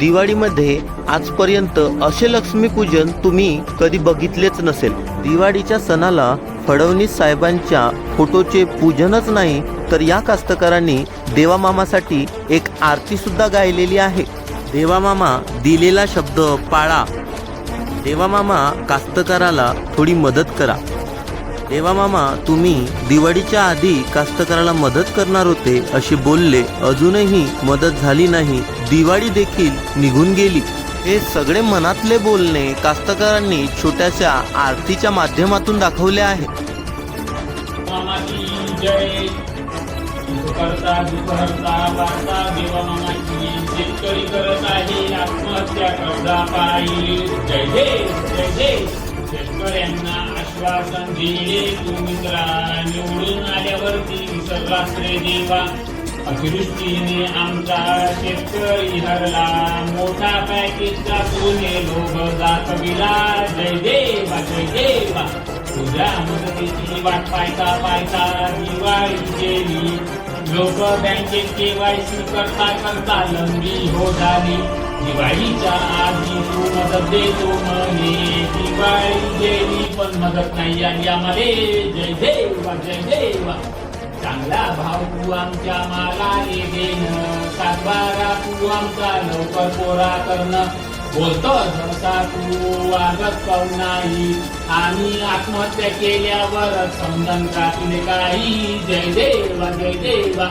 दिवाळीमध्ये आजपर्यंत असे लक्ष्मीपूजन तुम्ही कधी बघितलेच नसेल. दिवाळीच्या सणाला फडणवीस साहेबांच्या फोटोचे पूजनच नाही तर या कास्तकारांनी देवामामासाठी एक आरती सुद्धा गायलेली आहे. देवामामा दिलेला शब्द पाळा. देवामामा कास्तकाराला थोडी मदत करा. देवामामा तुम्ही दिवाळीच्या आधी कास्तकाराला मदत करणार होते असे बोलले. अजूनही मदत झाली नाही. दिवाळी देखील निघून गेली. हे सगळे मनातले बोलणे कास्तकारांनी छोट्याशा आरतीच्या माध्यमातून दाखवले आहे. वार्ता शेतकरी करत आहे आत्महत्या पायी जय. जय जय जय शेतकऱ्यांना विश्वासन दिले तू मित्रा निवडून आल्यावरती विसरलास रे देवा. अतिवृष्टीने आमचा शेतकरी हरला. मोठा पॅकेजचा तुने लोभ जात गेला जय देवा जय देवा. तुझ्या मदतीची वाट पायता पायता दिवाळी गेली. लोक बँकेत केवायसी करता करता लंबी हो झाली. दिवाळीच्या आधी तू मदत देतो म्हणे. दिवाळी गेली. मदत नाही आणि आम्हाला. जय देवा जय देवा. चांगला भाव तू आमच्या मालाले देणं. सातबारा तू आमचा लवकर कोरा करणं. बोलतो धरता तू वागत पाहू नाही. आम्ही आत्महत्या केल्यावर समजन कापले काही. जय देवा जय देवा.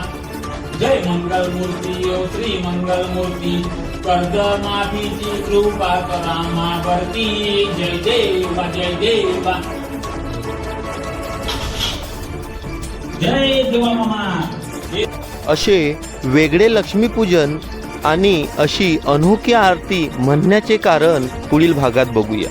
जय मंगल मूर्ती ओ श्री मंगल मूर्ती कर्ज माफीची कृपा करा मावरती। जय देवा जय देवा। जय देवा मामा। असे वेगळे लक्ष्मीपूजन आणि अशी अनोखी आरती म्हणण्याचे कारण पुढील भागात बघूया.